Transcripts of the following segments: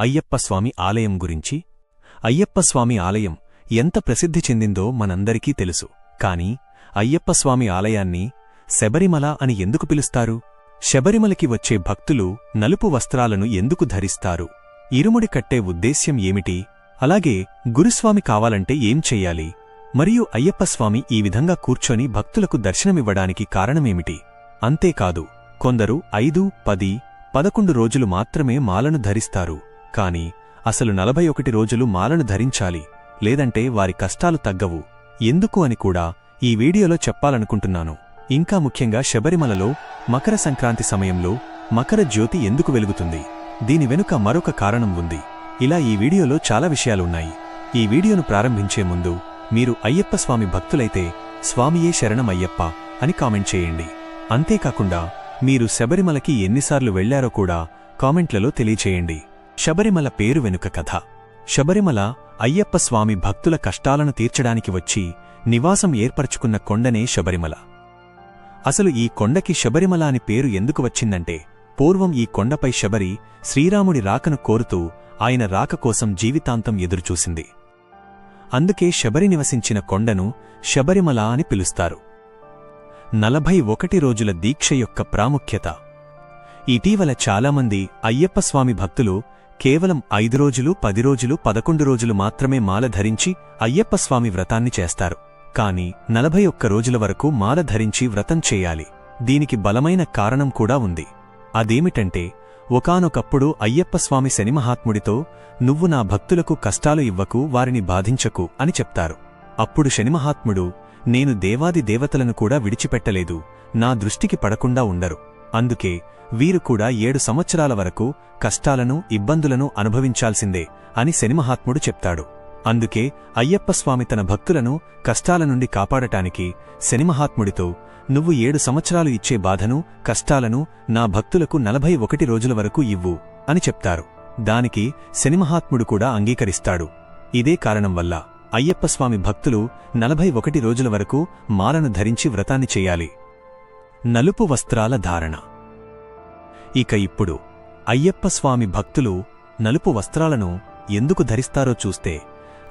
అయ్యప్పస్వామి ఆలయం గురించి. అయ్యప్పస్వామి ఆలయం ఎంత ప్రసిద్ధి చెందిందో మనందరికీ తెలుసు. కాని అయ్యప్పస్వామి ఆలయాన్ని శబరిమల అని ఎందుకు పిలుస్తారు? శబరిమలకి వచ్చే భక్తులు నలుపు వస్త్రాలను ఎందుకు ధరిస్తారు? ఇరుముడి కట్టే ఉద్దేశ్యం ఏమిటి? అలాగే గురుస్వామి కావాలంటే ఏం చెయ్యాలి? మరియు అయ్యప్పస్వామి ఈ విధంగా కూర్చొని భక్తులకు దర్శనమివ్వడానికి కారణమేమిటి? అంతేకాదు కొందరు ఐదు పది పదకొండు రోజులు మాత్రమే మాలను ధరిస్తారు. కాని అసలు నలభై ఒకటి రోజులు మాలను ధరించాలి లేదంటే వారి కష్టాలు తగ్గవు. ఎందుకు అని కూడా ఈ వీడియోలో చెప్పాలనుకుంటున్నాను. ఇంకా ముఖ్యంగా శబరిమలలో మకర సంక్రాంతి సమయంలో మకర జ్యోతి ఎందుకు వెలుగుతుంది? దీని వెనుక మరొక కారణం ఉంది. ఇలా ఈ వీడియోలో చాలా విషయాలున్నాయి. ఈ వీడియోను ప్రారంభించే ముందు మీరు అయ్యప్ప స్వామి భక్తులైతే స్వామియే శరణం అయ్యప్ప అని కామెంట్ చేయండి. అంతేకాకుండా మీరు శబరిమలకి ఎన్నిసార్లు వెళ్ళారో కూడా కామెంట్లలో తెలియచేయండి. శబరిమల పేరు వెనుక కథ. శబరిమల అయ్యప్ప స్వామి భక్తుల కష్టాలను తీర్చడానికి వచ్చి నివాసం ఏర్పరచుకున్న కొండనే శబరిమల. అసలు ఈ కొండకి శబరిమల అని పేరు ఎందుకు వచ్చిందంటే పూర్వం ఈ కొండపై శబరి శ్రీరాముడి రాకను కోరుతూ ఆయన రాక కోసం జీవితాంతం ఎదురుచూసింది. అందుకే శబరి నివసించిన కొండను శబరిమల అని పిలుస్తారు. నలభై ఒకటి రోజుల దీక్ష యొక్క ప్రాముఖ్యత. ఇటీవల చాలామంది అయ్యప్పస్వామి భక్తులు కేవలం ఐదు రోజులు పది రోజులు పదకొండు రోజులు మాత్రమే మాల ధరించి అయ్యప్పస్వామి వ్రతాన్ని చేస్తారు. కాని నలభై ఒక్క రోజుల వరకు మాల ధరించి వ్రతం చేయాలి. దీనికి బలమైన కారణం కూడా ఉంది. అదేమిటంటే ఒకానొకప్పుడు అయ్యప్పస్వామి శనిమహాత్ముడితో నువ్వు నా భక్తులకు కష్టాలు ఇవ్వకు వారిని బాధించకు అని చెప్తారు. అప్పుడు శనిమహాత్ముడు నేను దేవాది దేవతలను కూడా విడిచిపెట్టలేదు నా దృష్టికి పడకుండా ఉండరు. అందుకే వీరు కూడా ఏడు సంవత్సరాల వరకు కష్టాలను ఇబ్బందులను అనుభవించాల్సిందే అని శనిమహాత్ముడు చెప్తాడు. అందుకే అయ్యప్పస్వామి తన భక్తులను కష్టాల నుండి కాపాడటానికి శనిమహాత్ముడితో నువ్వు ఏడు సంవత్సరాలు ఇచ్చే బాధను కష్టాలను నా భక్తులకు నలభై ఒకటి రోజుల వరకు ఇవ్వు అని చెప్తారు. దానికి శనిమహాత్ముడు కూడా అంగీకరిస్తాడు. ఇదే కారణం వల్ల అయ్యప్పస్వామి భక్తులు నలభై ఒకటి రోజుల వరకు మాలను ధరించి వ్రతాన్ని చెయ్యాలి నలుపు వస్త్రాల ధారణ. ఇక ఇప్పుడు అయ్యప్పస్వామి భక్తులు నలుపు వస్త్రాలను ఎందుకు ధరిస్తారో చూస్తే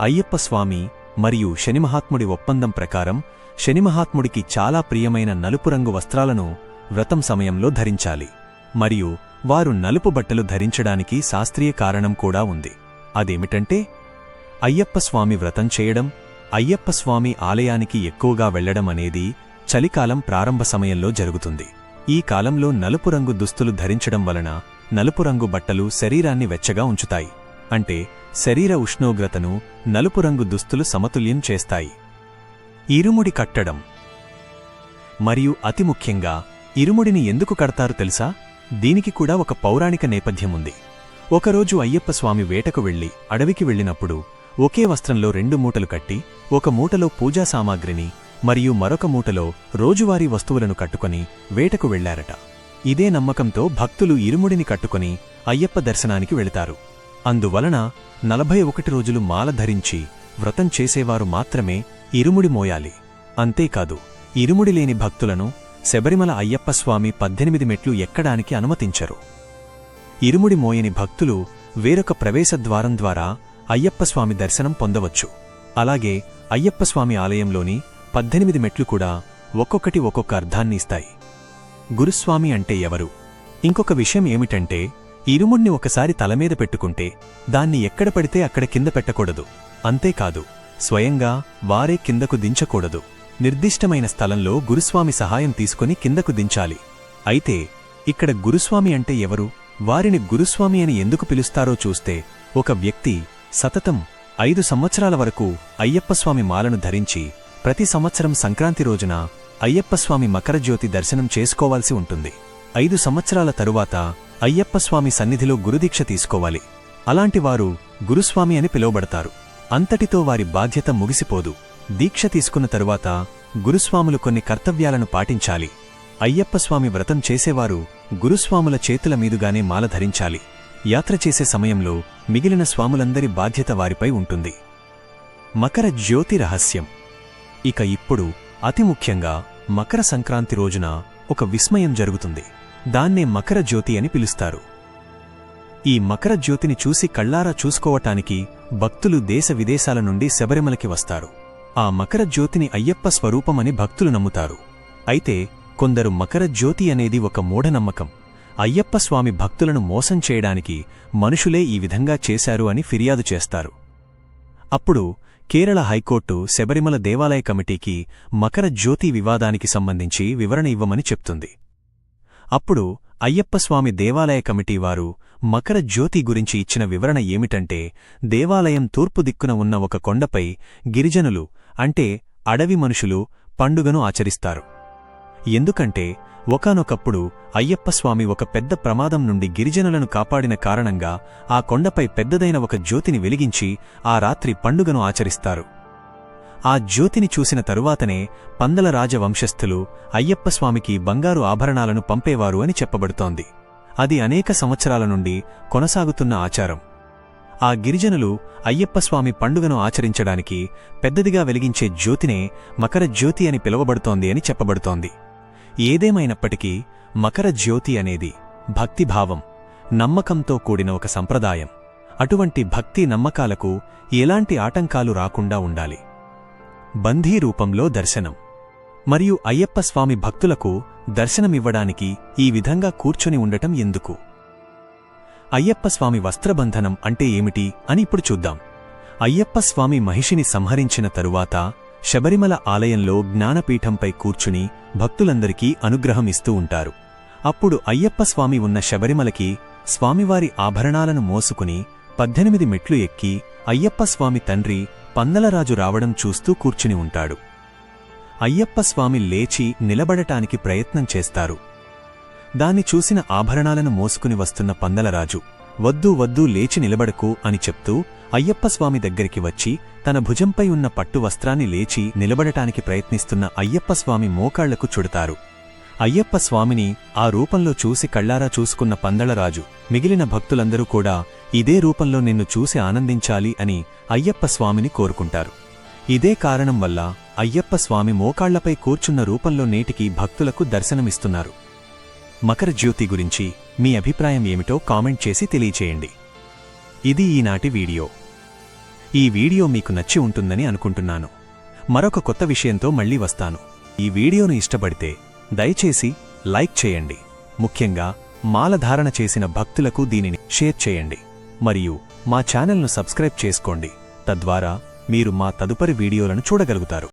అయ్యప్పస్వామి మరియు శనిమహాత్ముడి ఒప్పందం ప్రకారం శనిమహాత్ముడికి చాలా ప్రియమైన నలుపు రంగు వస్త్రాలను వ్రతం సమయంలో ధరించాలి. మరియు వారు నలుపు బట్టలు ధరించడానికి శాస్త్రీయ కారణం కూడా ఉంది. అదేమిటంటే అయ్యప్పస్వామి వ్రతం చేయడం అయ్యప్పస్వామి ఆలయానికి ఎక్కువగా వెళ్ళడం అనేది చలికాలం ప్రారంభ సమయంలో జరుగుతుంది. ఈ కాలంలో నలుపు రంగు దుస్తులు ధరించడం వలన నలుపు రంగు బట్టలు శరీరాన్ని వెచ్చగా ఉంచుతాయి. అంటే శరీర ఉష్ణోగ్రతను నలుపు రంగు దుస్తులు సమతుల్యం చేస్తాయి. ఇరుముడి కట్టడం. మరియు అతి ముఖ్యంగా ఇరుముడిని ఎందుకు కడతారు తెలుసా? దీనికి కూడా ఒక పౌరాణిక నేపథ్యముంది ఒకరోజు అయ్యప్ప స్వామి వేటకు వెళ్ళి అడవికి వెళ్ళినప్పుడు ఒకే వస్త్రంలో రెండు మూటలు కట్టి ఒక మూటలో పూజా సామాగ్రిని మరియు మరొక మూటలో రోజువారీ వస్తువులను కట్టుకొని వేటకు వెళ్ళారట ఇదే నమ్మకంతో భక్తులు ఇరుముడిని కట్టుకొని అయ్యప్ప దర్శనానికి వెళతారు. అందువలన నలభై ఒకటి రోజులు మాల ధరించి వ్రతం చేసేవారు మాత్రమే ఇరుముడి మోయాలి. అంతేకాదు ఇరుముడి లేని భక్తులను శబరిమల అయ్యప్పస్వామి పద్దెనిమిది మెట్లు ఎక్కడానికి అనుమతించరు. ఇరుముడి మోయని భక్తులు వేరొక ప్రవేశద్వారం ద్వారా అయ్యప్పస్వామి దర్శనం పొందవచ్చు. అలాగే అయ్యప్పస్వామి ఆలయంలోని పద్దెనిమిది మెట్లు కూడా ఒక్కొక్కటి ఒక్కొక్క అర్థాన్ని ఇస్తాయి. గురుస్వామి అంటే ఎవరు? ఇంకొక విషయం ఏమిటంటే ఇరుముణ్ణి ఒకసారి తలమీద పెట్టుకుంటే దాన్ని ఎక్కడ పడితే అక్కడ కింద పెట్టకూడదు. అంతేకాదు స్వయంగా వారే కిందకు దించకూడదు. నిర్దిష్టమైన స్థలంలో గురుస్వామి సహాయం తీసుకుని కిందకు దించాలి. అయితే ఇక్కడ గురుస్వామి అంటే ఎవరు? వారిని గురుస్వామి అని ఎందుకు పిలుస్తారో చూస్తే ఒక వ్యక్తి సతతం ఐదు సంవత్సరాల వరకు అయ్యప్పస్వామి మాలను ధరించి ప్రతి సంవత్సరం సంక్రాంతి రోజున అయ్యప్పస్వామి మకరజ్యోతి దర్శనం చేసుకోవాల్సి ఉంటుంది. ఐదు సంవత్సరాల తరువాత అయ్యప్పస్వామి సన్నిధిలో గురుదీక్ష తీసుకోవాలి. అలాంటివారు గురుస్వామి అని పిలువబడతారు. అంతటితో వారి బాధ్యత ముగిసిపోదు. దీక్ష తీసుకున్న తరువాత గురుస్వాములు కొన్ని కర్తవ్యాలను పాటించాలి. అయ్యప్పస్వామి వ్రతం చేసేవారు గురుస్వాముల చేతుల మీదుగానే మాల ధరించాలి. యాత్ర చేసే సమయంలో మిగిలిన స్వాములందరి బాధ్యత వారిపై ఉంటుంది. మకర జ్యోతి రహస్యం. ఇక ఇప్పుడు అతి ముఖ్యంగా మకర సంక్రాంతి రోజున ఒక విస్మయం జరుగుతుంది. దాన్నే మకర జ్యోతి అని పిలుస్తారు. ఈ మకర జ్యోతిని చూసి కళ్ళారా చూసుకోవటానికి భక్తులు దేశ విదేశాల నుండి శబరిమలకి వస్తారు. ఆ మకర జ్యోతిని అయ్యప్ప స్వరూపమని భక్తులు నమ్ముతారు. అయితే కొందరు మకర జ్యోతి అనేది ఒక మూఢనమ్మకం. అయ్యప్ప స్వామి భక్తులను మోసం చేయడానికి మనుషులే ఈ విధంగా చేశారు అని ఫిర్యాదు చేస్తారు. అప్పుడు కేరళ హైకోర్టు శబరిమల దేవాలయ కమిటీకి మకర జ్యోతి వివాదానికి సంబంధించి వివరణ ఇవ్వమని చెప్తుంది. అప్పుడు అయ్యప్పస్వామి దేవాలయ కమిటీ వారు మకర జ్యోతి గురించి ఇచ్చిన వివరణ ఏమిటంటే దేవాలయం తూర్పు దిక్కున ఉన్న ఒక కొండపై గిరిజనులు అంటే అడవి మనుషులు పండుగను ఆచరిస్తారు. ఎందుకంటే ఒకానొకప్పుడు అయ్యప్పస్వామి ఒక పెద్ద ప్రమాదం నుండి గిరిజనులను కాపాడిన కారణంగా ఆ కొండపై పెద్దదైన ఒక జ్యోతిని వెలిగించి ఆ రాత్రి పండుగను ఆచరిస్తారు. ఆ జ్యోతిని చూసిన తరువాతనే పందల రాజవంశస్థులు అయ్యప్పస్వామికి బంగారు ఆభరణాలను పంపేవారు అని చెప్పబడుతోంది. అది అనేక సంవత్సరాల నుండి కొనసాగుతున్న ఆచారం. ఆ గిరిజనులు అయ్యప్పస్వామి పండుగను ఆచరించడానికి పెద్దదిగా వెలిగించే జ్యోతినే మకర జ్యోతి అని పిలువబడుతోంది అని చెప్పబడుతోంది. ఏదేమైనప్పటికీ మకర జ్యోతి అనేది భక్తిభావం నమ్మకంతో కూడిన ఒక సంప్రదాయం. అటువంటి భక్తి నమ్మకాలకు ఎలాంటి ఆటంకాలు రాకుండా ఉండాలి. బంధీ రూపంలో దర్శనం. మరియు అయ్యప్ప స్వామి భక్తులకు దర్శనమివ్వడానికి ఈ విధంగా కూర్చొని ఉండటం ఎందుకు? అయ్యప్ప స్వామి వస్త్రబంధనం అంటే ఏమిటి అని ఇప్పుడు చూద్దాం. అయ్యప్ప స్వామి మహిషిని సంహరించిన తరువాత శబరిమల ఆలయంలో జ్ఞానపీఠంపై కూర్చుని భక్తులందరికీ అనుగ్రహం ఇస్తూ ఉంటారు. అప్పుడు అయ్యప్ప స్వామి ఉన్న శబరిమలకి స్వామివారి ఆభరణాలను మోసుకుని పద్దెనిమిది మెట్లు ఎక్కి అయ్యప్ప స్వామి తండ్రి పందలరాజు రావడం చూస్తూ కూర్చుని ఉంటాడు. అయ్యప్ప స్వామి లేచి నిలబడటానికి ప్రయత్నం చేస్తారు. దాన్ని చూసిన ఆభరణాలను మోసుకుని వస్తున్న పందలరాజు వద్దు వద్దు లేచి నిలబడకు అని చెప్తూ అయ్యప్పస్వామి దగ్గరికి వచ్చి తన భుజంపై ఉన్న పట్టు వస్త్రాన్ని లేచి నిలబడటానికి ప్రయత్నిస్తున్న అయ్యప్పస్వామి మోకాళ్ళకు చుడతారు. అయ్యప్పస్వామిని ఆ రూపంలో చూసి కళ్ళారా చూసుకున్న పందళరాజు మిగిలిన భక్తులందరూ కూడా ఇదే రూపంలో నిన్ను చూసి ఆనందించాలి అని అయ్యప్పస్వామిని కోరుకుంటారు. ఇదే కారణం వల్ల అయ్యప్పస్వామి మోకాళ్ళపై కూర్చున్న రూపంలో నేటికి భక్తులకు దర్శనమిస్తున్నారు. మకర జ్యోతి గురించి మీ అభిప్రాయం ఏమిటో కామెంట్ చేసి తెలియచేయండి. ఇది ఈనాటి వీడియో. ఈ వీడియో మీకు నచ్చి ఉంటుందని అనుకుంటున్నాను. మరొక కొత్త విషయంతో మళ్ళీ వస్తాను. ఈ వీడియోను ఇష్టపడితే దయచేసి లైక్ చేయండి. ముఖ్యంగా మాలధారణ చేసిన భక్తులకు దీనిని షేర్ చేయండి. మరియు మా ఛానల్ను సబ్స్క్రైబ్ చేసుకోండి. తద్వారా మీరు మా తదుపరి వీడియోలను చూడగలుగుతారు.